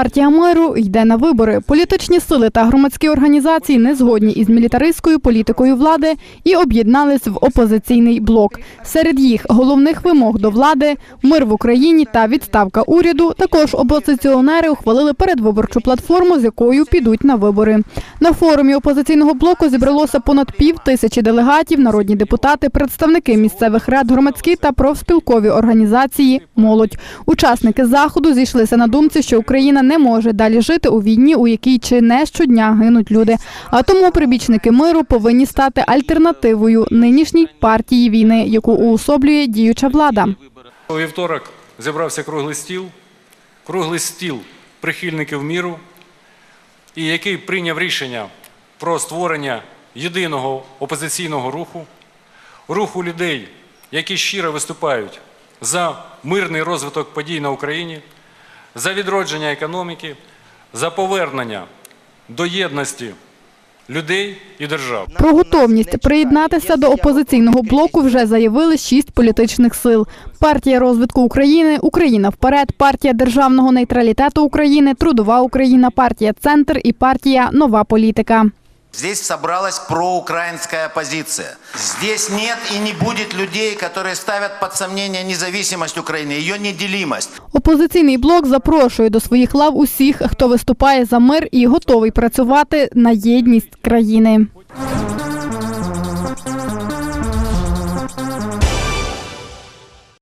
Партія миру йде на вибори. Політичні сили та громадські організації не згодні із мілітаристською політикою влади і об'єднались в опозиційний блок. Серед їх головних вимог до влади мир в Україні та відставка уряду. Також опозиціонери ухвалили передвиборчу платформу, з якою підуть на вибори. На форумі опозиційного блоку зібралося понад пів тисячі делегатів, народні депутати, представники місцевих рад, громадські та профспілкові організації, молодь. Учасники заходу зійшлися на думці, що Україна не може далі жити у війні, у якій чи не щодня гинуть люди. А тому прибічники миру повинні стати альтернативою нинішній партії війни, яку уособлює діюча влада. У вівторок зібрався круглий стіл, круглий стіл прихильників міру, і який прийняв рішення про створення єдиного опозиційного руху, руху людей, які щиро виступають за мирний розвиток подій на Україні, за відродження економіки, за повернення до єдності людей і держав. Про готовність приєднатися до опозиційного блоку вже заявили шість політичних сил: партія розвитку України, Україна вперед, партія державного нейтралітету України, Трудова Україна, партія Центр і партія Нова політика. Здесь собралась проукраинская оппозиция. Здесь нет и не будет людей, которые ставят под сомнение независимость Украины, ее неделимость. Опозиційний блок запрошує до своїх лав усіх, хто виступає за мир і готовий працювати на єдність країни.